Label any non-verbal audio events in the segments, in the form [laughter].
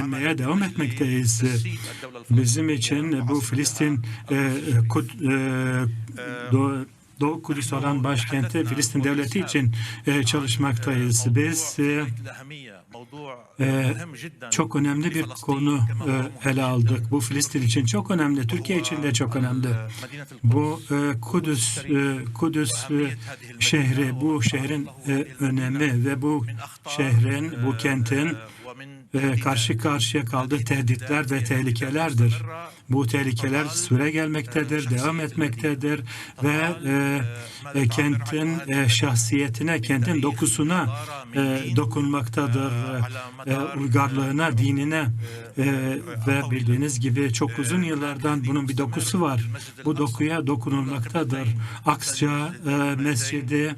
direnmeye devam etmekteyiz. Bizim için bu Filistin e, Kud- e, Doğu, Doğu Kudüs olan başkenti Filistin devleti için e, çalışmaktayız. Biz e, e, çok önemli bir konu e, ele aldık. Bu Filistin için çok önemli, Türkiye için de çok önemli. Bu e, Kudüs e, Kudüs e, şehri, bu şehrin e, önemi ve bu şehrin, bu kentin e, karşı karşıya kaldığı tehditler ve tehlikelerdir. Bu tehlikeler süre gelmektedir, devam etmektedir ve e, e, kentin e, şahsiyetine, kentin dokusuna e, dokunmaktadır. E, uygarlığına, dinine e, ve bildiğiniz gibi çok uzun yıllardan bunun bir dokusu var. Bu dokuya dokunulmaktadır. Aksça e, Mescidi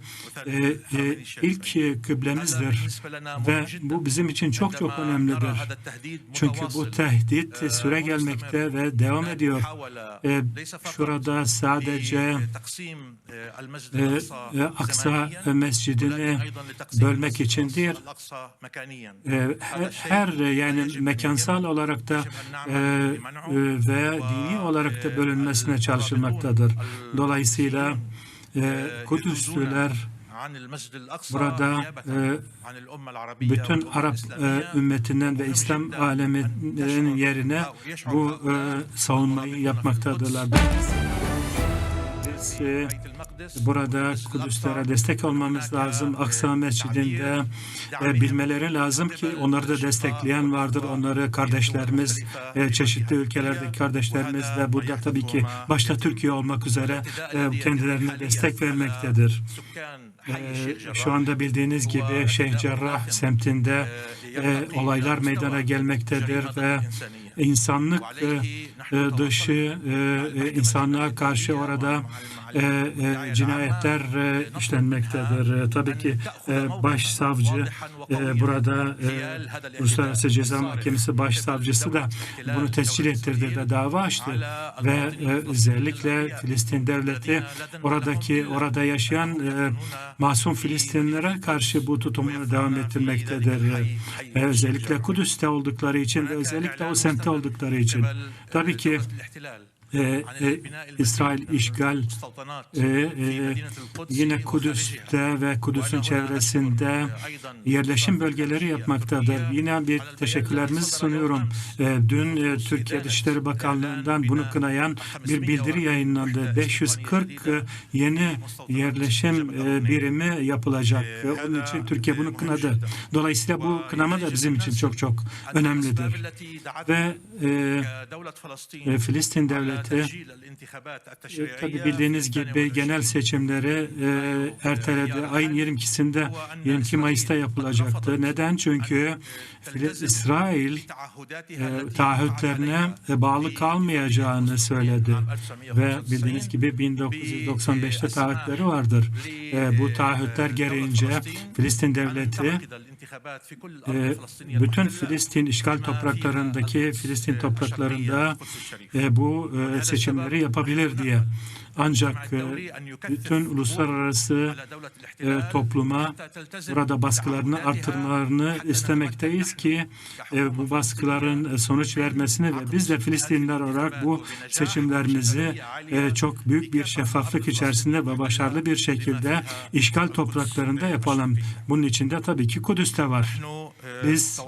e, e, ilk e, kıblemizdir ve bu bizim için çok çok önemlidir. Çünkü bu tehdit süre gelmekte ve devam ediyor. E, şurada sadece e, e, Aksa Mescidini bölmek için değil, e, her, her yani mekansal olarak da e, e, ve dini olarak da bölünmesine çalışılmaktadır. Dolayısıyla e, Kudüslüler burada e, bütün Arap e, ümmetinden ve İslam aleminin yerine bu e, savunmayı yapmaktadırlar. Biz e, burada Kudüslere destek olmamız lazım. Aksa Mescidi'nde e, bilmeleri lazım ki onları da destekleyen vardır. Onları kardeşlerimiz, e, çeşitli ülkelerdeki kardeşlerimiz ve burada tabii ki başta Türkiye olmak üzere e, kendilerine destek vermektedir. E, şu anda bildiğiniz gibi Şeyh Cerrah semtinde e, olaylar meydana gelmektedir ve insanlık e, e, dışı e, e, insanlığa karşı orada e, e, cinayetler e, işlenmektedir. E, tabii ki e, başsavcı e, burada e, Uluslararası Ceza Mahkemesi başsavcısı da bunu tescil ettirdi ve dava açtı. ve e, özellikle Filistin devleti oradaki orada yaşayan e, masum Filistinlilere karşı bu tutumunu devam ettirmektedir. E, özellikle Kudüs'te oldukları için ve özellikle o semtte oldukları için. Tabii ki e, e, İsrail işgal e, e, yine Kudüs'te ve Kudüs'ün çevresinde yerleşim bölgeleri yapmaktadır. Yine bir teşekkürlerimizi sunuyorum. E, dün e, Türkiye Dışişleri Bakanlığı'ndan bunu kınayan bir bildiri yayınlandı. 540 e, yeni yerleşim e, birimi yapılacak. E, onun için Türkiye bunu kınadı. Dolayısıyla bu kınama da bizim için çok çok önemlidir. Ve e, e, Filistin devleti e, tabi bildiğiniz gibi genel seçimleri e, erteledi. Ayın 22'sinde 22 Mayıs'ta yapılacaktı. Neden? Çünkü İsrail e, taahhütlerine e, bağlı kalmayacağını söyledi. Ve bildiğiniz gibi 1995'te taahhütleri vardır. E, bu taahhütler gereğince Filistin devleti e, bütün Filistin işgal topraklarındaki Filistin topraklarında e, bu e, seçimleri yapabilir diye. Ancak e, bütün uluslararası e, topluma burada baskılarını artırmalarını istemekteyiz ki e, bu baskıların sonuç vermesini ve biz de Filistinliler olarak bu seçimlerimizi e, çok büyük bir şeffaflık içerisinde ve başarılı bir şekilde işgal topraklarında yapalım. Bunun içinde tabii ki Kudüs'te var. Biz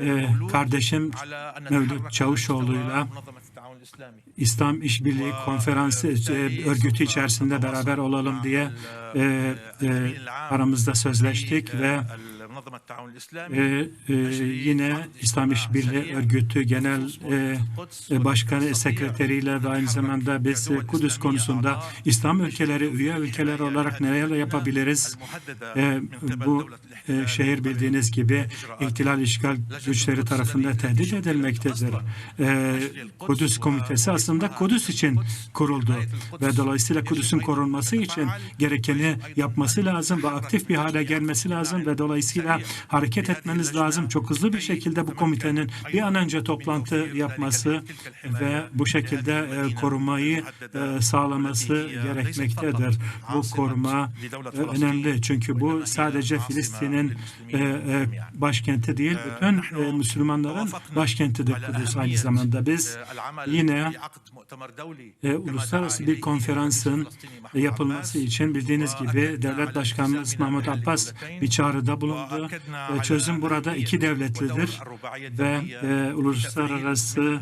e, kardeşim Mevlüt Çavuşoğlu'yla İslam İşbirliği Konferansı e, örgütü içerisinde beraber olalım diye e, e, aramızda sözleştik ve e, e, yine İslam İşbirliği Örgütü Genel e, e, Başkanı Sekreteriyle ve aynı zamanda biz Kudüs konusunda İslam ülkeleri, üye ülkeler olarak neler yapabiliriz? E, bu e, şehir bildiğiniz gibi ihtilal işgal güçleri tarafından tehdit edilmektedir. E, Kudüs Komitesi aslında Kudüs için kuruldu ve dolayısıyla Kudüs'ün korunması için gerekeni yapması lazım ve aktif bir hale gelmesi lazım ve dolayısıyla dolayısıyla hareket etmeniz lazım. Çok hızlı bir şekilde bu komitenin bir an önce toplantı yapması ve bu şekilde e, korumayı e, sağlaması gerekmektedir. Bu koruma e, önemli çünkü bu sadece Filistin'in başkenti değil, bütün Müslümanların başkentidir Kudüs aynı zamanda. Biz yine uluslararası bir konferansın yapılması için bildiğiniz gibi Devlet Başkanımız Mahmut Abbas bir çağrıda bulundu. E, çözüm burada iki devletlidir ve e, uluslararası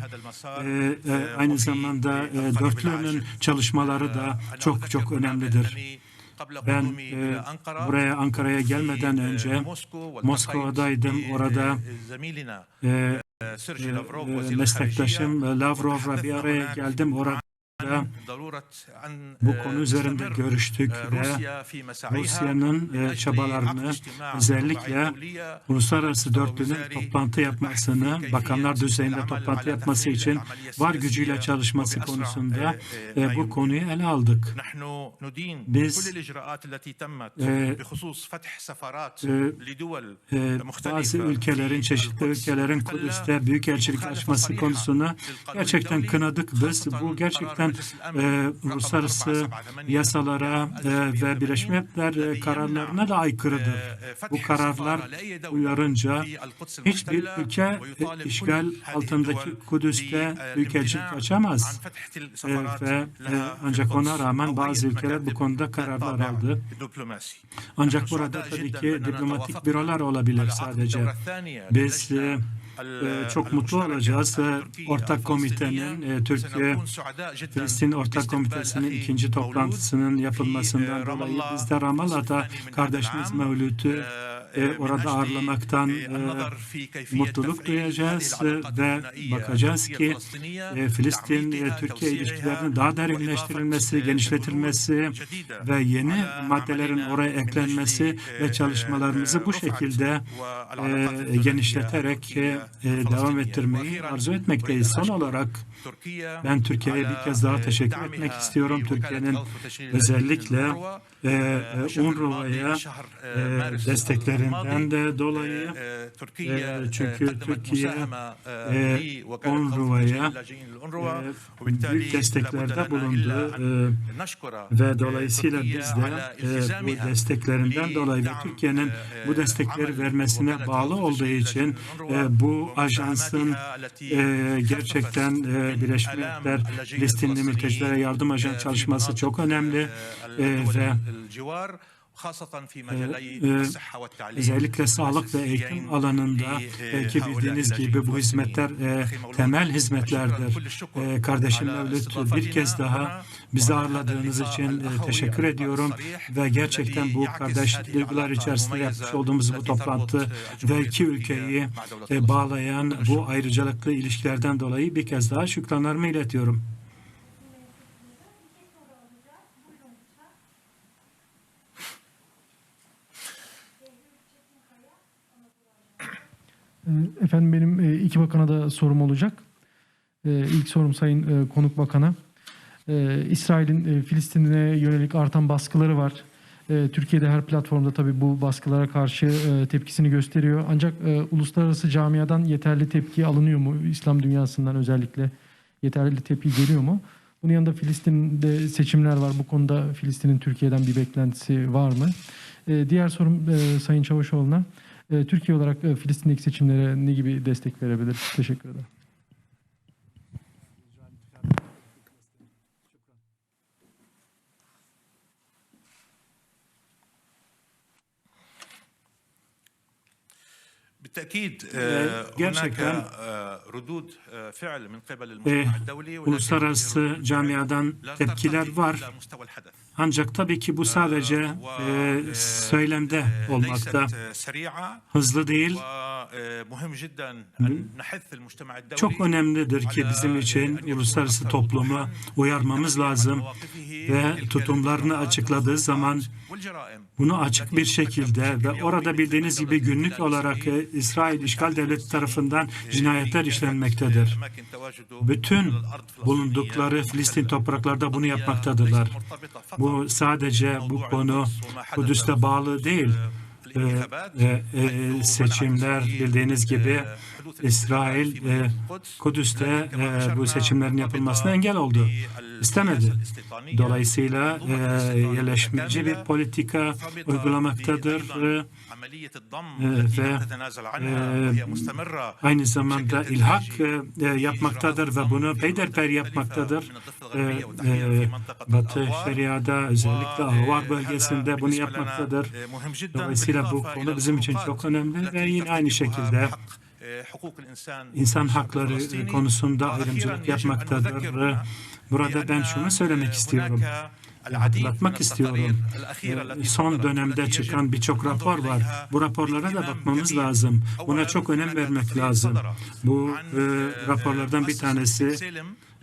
e, e, aynı zamanda e, dörtlünün çalışmaları da çok çok önemlidir. Ben e, buraya Ankara'ya gelmeden önce Moskova'daydım. Orada e, e, meslektaşım Lavrov'la bir araya geldim. Orada bu konu üzerinde görüştük ve Rusya'nın e, çabalarını özellikle uluslararası dörtlünün toplantı yapmasını, bakanlar düzeyinde toplantı yapması için var gücüyle çalışması konusunda e, bu konuyu ele aldık. Biz e, e, e, bazı ülkelerin, çeşitli ülkelerin Kudüs'te büyükelçilik açması konusunu gerçekten kınadık. Biz bu gerçekten e, uluslararası yasalara e, ve Birleşmiş Milletler e, kararlarına da aykırıdır. Bu kararlar uyarınca hiçbir ülke e, işgal altındaki Kudüs'te büyükelçilik açamaz. E, ve e, ancak ona rağmen bazı ülkeler bu konuda kararlar aldı. Ancak burada tabii ki diplomatik bürolar olabilir sadece. Biz e, e, çok mutlu olacağız. E, Ortak komitenin e, Türkiye Filistin Ortak Komitesi'nin ikinci toplantısının yapılmasından dolayı biz de Ramallah'ta kardeşimiz Mevlüt'ü e, orada ağırlamaktan e, mutluluk duyacağız e, ve bakacağız ki e, Filistin e, Türkiye ilişkilerinin daha derinleştirilmesi, genişletilmesi ve yeni maddelerin oraya eklenmesi ve çalışmalarımızı bu şekilde e, genişleterek e, devam ettirmeyi arzu etmekteyiz. Son olarak ben Türkiye'ye bir kez daha teşekkür etmek istiyorum. Türkiye'nin özellikle e, UNRWA'ya e, desteklerinden de dolayı e, çünkü Türkiye e, UNRWA'ya e, büyük desteklerde bulundu e, ve dolayısıyla biz de e, bu desteklerinden dolayı ve Türkiye'nin bu destekleri vermesine bağlı olduğu için e, bu ajansın e, gerçekten e, Birleşmiş Milletler Filistinli mültecilere yardım ajansı çalışması çok önemli e, ve özellikle sağlık ve eğitim alanında belki bildiğiniz gibi bu hizmetler e, temel hizmetlerdir. E, kardeşim Mevlüt bir kez daha bizi ağırladığınız için e, teşekkür ediyorum ve gerçekten bu kardeşlik duygular içerisinde yapmış olduğumuz bu toplantı ve iki ülkeyi e, bağlayan bu ayrıcalıklı ilişkilerden dolayı bir kez daha şükranlarımı iletiyorum. Efendim benim e, iki bakana da sorum olacak. E, İlk sorum Sayın e, Konuk Bakan'a. İsrail'in Filistin'e yönelik artan baskıları var. Türkiye'de her platformda tabii bu baskılara karşı tepkisini gösteriyor. Ancak uluslararası camiadan yeterli tepki alınıyor mu? İslam dünyasından özellikle yeterli tepki geliyor mu? Bunun yanında Filistin'de seçimler var. Bu konuda Filistin'in Türkiye'den bir beklentisi var mı? Diğer sorum Sayın Çavuşoğlu'na E, Türkiye olarak e, Filistin'deki seçimlere ne gibi destek verebilir? Teşekkür ederim. بالتاكيد gerçekten ردود فعل من قبل e, المجتمع الدولي uluslararası camiadan tepkiler var. Ancak tabii ki bu sadece e, söylemde olmakta. Hızlı değil. Çok önemlidir ki bizim için uluslararası toplumu uyarmamız lazım ve tutumlarını açıkladığı zaman bunu açık bir şekilde ve orada bildiğiniz gibi günlük olarak e, İsrail işgal devleti tarafından cinayetler işlenmektedir. Bütün bulundukları Filistin topraklarda bunu yapmaktadırlar. Bu sadece bu konu Kudüs'te bağlı değil. E, e, seçimler bildiğiniz gibi İsrail e, Kudüs'te bu seçimlerin yapılmasına engel oldu. İstemedi. Dolayısıyla e, bir politika uygulamaktadır. Ve aynı zamanda ilhak yapmaktadır ve bunu peyderper yapmaktadır. Batı Şeria'da özellikle Ahvar bölgesinde bunu yapmaktadır. Dolayısıyla bu konu bizim için çok önemli ve yine aynı şekilde insan hakları konusunda ayrımcılık yapmaktadır. Burada ben şunu söylemek istiyorum. Hatırlatmak istiyorum. Son dönemde çıkan birçok rapor var. Bu raporlara da bakmamız lazım. Buna çok önem vermek lazım. Bu e, raporlardan bir tanesi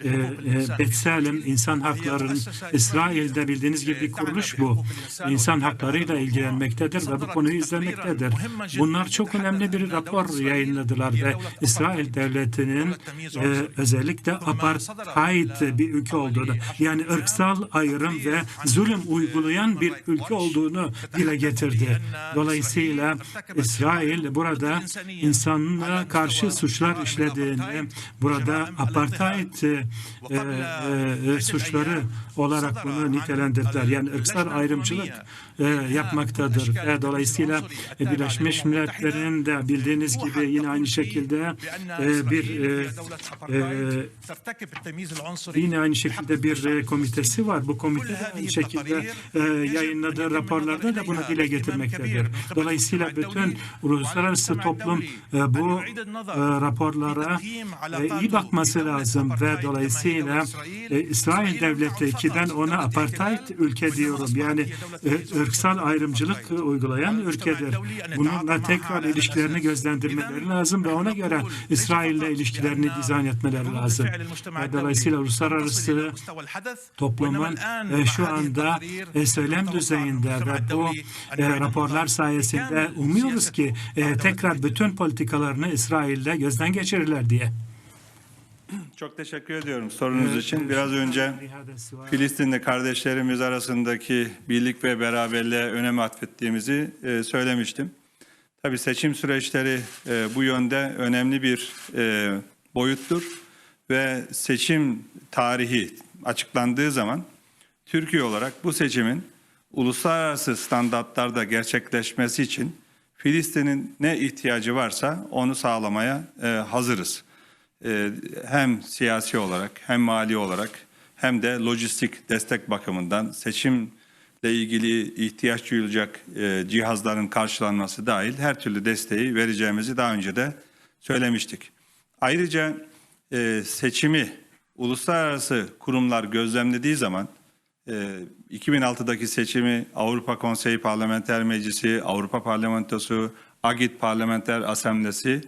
e, e, Betselem İnsan Hakları'nın İsrail'de bildiğiniz gibi bir kuruluş bu. İnsan haklarıyla ilgilenmektedir ve bu konuyu izlemektedir. Bunlar çok önemli bir rapor yayınladılar ve İsrail devletinin e, özellikle apartheid bir ülke olduğunu yani ırksal ayrım ve zulüm uygulayan bir ülke olduğunu dile getirdi. Dolayısıyla İsrail burada insanlığa karşı suçlar işlediğini, burada apartheid e, e, e, suçları olarak bunu nitelendirdiler. Yani ırksal ayrımcılık e, yapmaktadır. Ve dolayısıyla e, Birleşmiş Milletler'in de bildiğiniz gibi yine aynı şekilde e, bir e, e, yine aynı şekilde bir e, komitesi var. Bu komite aynı şekilde e, yayınladığı raporlarda da bunu dile getirmektedir. Dolayısıyla bütün uluslararası toplum e, bu e, raporlara e, iyi bakması lazım ve dolayısıyla e, İsrail devleti ki ben ona apartheid ülke diyorum. Yani e, ırksal ayrımcılık uygulayan ülkedir. Bununla tekrar ilişkilerini gözlendirmeleri lazım ve ona göre İsrail'le ilişkilerini dizayn etmeleri lazım. Dolayısıyla uluslararası toplumun e, şu anda e, söylem düzeyinde ve bu e, raporlar sayesinde umuyoruz ki e, tekrar bütün politikalarını İsrail'le gözden geçirirler diye. [clears throat] Çok teşekkür ediyorum sorunuz için. Biraz önce Filistinli kardeşlerimiz arasındaki birlik ve beraberliğe önem atfettiğimizi e, söylemiştim. Tabii seçim süreçleri e, bu yönde önemli bir e, boyuttur ve seçim tarihi açıklandığı zaman Türkiye olarak bu seçimin uluslararası standartlarda gerçekleşmesi için Filistin'in ne ihtiyacı varsa onu sağlamaya hazırız. E, hem siyasi olarak hem mali olarak hem de lojistik destek bakımından seçimle ilgili ihtiyaç duyulacak e, cihazların karşılanması dahil her türlü desteği vereceğimizi daha önce de söylemiştik. Ayrıca e, seçimi uluslararası kurumlar gözlemlediği zaman e, 2006'daki seçimi Avrupa Konseyi Parlamenter Meclisi, Avrupa Parlamentosu, AGİT Parlamenter Asamblesi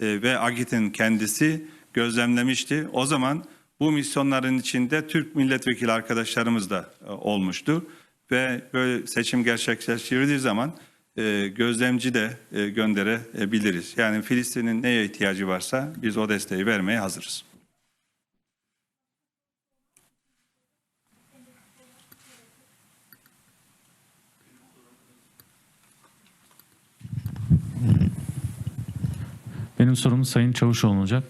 e, ve AGİT'in kendisi gözlemlemişti. O zaman bu misyonların içinde Türk milletvekili arkadaşlarımız da e, olmuştu. Ve böyle seçim gerçekleştirildiği zaman e, gözlemci de e, gönderebiliriz. Yani Filistin'in neye ihtiyacı varsa biz o desteği vermeye hazırız. Benim sorum Sayın Çavuşoğlu olacak.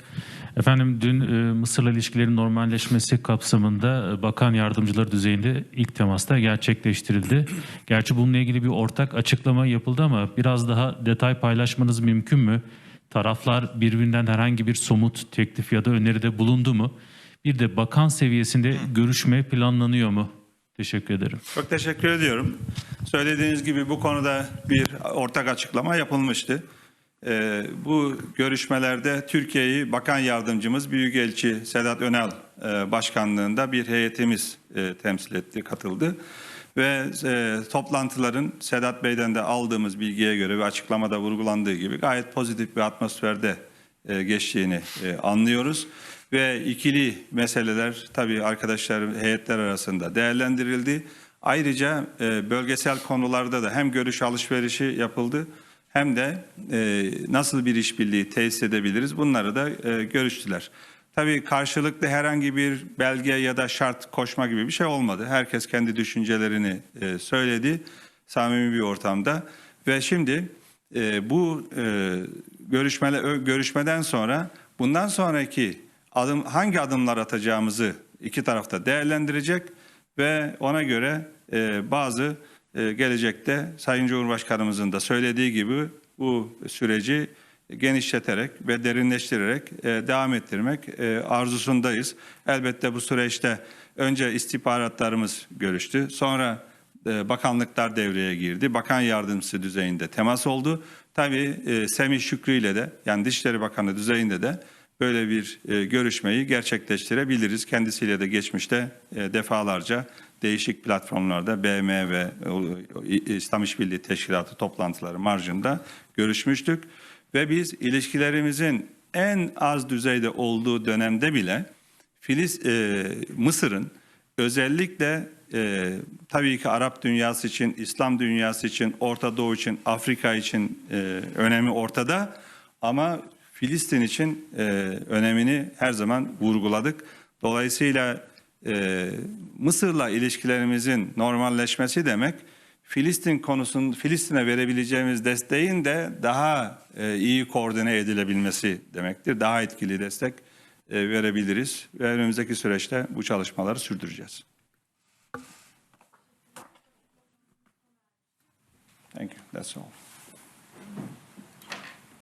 Efendim dün e, Mısır'la ilişkilerin normalleşmesi kapsamında e, bakan yardımcıları düzeyinde ilk temasta gerçekleştirildi. Gerçi bununla ilgili bir ortak açıklama yapıldı ama biraz daha detay paylaşmanız mümkün mü? Taraflar birbirinden herhangi bir somut teklif ya da öneride bulundu mu? Bir de bakan seviyesinde görüşme planlanıyor mu? Teşekkür ederim. Çok teşekkür ediyorum. Söylediğiniz gibi bu konuda bir ortak açıklama yapılmıştı. Ee, bu görüşmelerde Türkiye'yi Bakan Yardımcımız Büyükelçi Sedat Önal e, başkanlığında bir heyetimiz e, temsil etti, katıldı. Ve e, toplantıların Sedat Bey'den de aldığımız bilgiye göre ve açıklamada vurgulandığı gibi gayet pozitif bir atmosferde e, geçtiğini e, anlıyoruz. Ve ikili meseleler tabii arkadaşlar heyetler arasında değerlendirildi. Ayrıca e, bölgesel konularda da hem görüş alışverişi yapıldı hem de e, nasıl bir işbirliği tesis edebiliriz bunları da e, görüştüler. Tabii karşılıklı herhangi bir belge ya da şart koşma gibi bir şey olmadı. Herkes kendi düşüncelerini e, söyledi samimi bir ortamda Ve şimdi e, bu e, görüşmele, ö- görüşmeden sonra bundan sonraki adım hangi adımlar atacağımızı iki tarafta değerlendirecek ve ona göre e, bazı gelecekte Sayın Cumhurbaşkanımızın da söylediği gibi bu süreci genişleterek ve derinleştirerek e, devam ettirmek e, arzusundayız. Elbette bu süreçte önce istihbaratlarımız görüştü. Sonra e, bakanlıklar devreye girdi. Bakan yardımcısı düzeyinde temas oldu. Tabii e, Semih Şükrü ile de yani Dışişleri Bakanı düzeyinde de böyle bir e, görüşmeyi gerçekleştirebiliriz. Kendisiyle de geçmişte e, defalarca değişik platformlarda BM ve e, İslam İşbirliği Teşkilatı toplantıları marjında görüşmüştük. Ve biz ilişkilerimizin en az düzeyde olduğu dönemde bile Filiz, e, Mısır'ın özellikle e, tabii ki Arap dünyası için, İslam dünyası için, Orta Doğu için, Afrika için e, önemi ortada. Ama Filistin için e, önemini her zaman vurguladık. Dolayısıyla e, Mısır'la ilişkilerimizin normalleşmesi demek Filistin konusun Filistin'e verebileceğimiz desteğin de daha e, iyi koordine edilebilmesi demektir. Daha etkili destek e, verebiliriz ve önümüzdeki süreçte bu çalışmaları sürdüreceğiz. Thank you. That's all.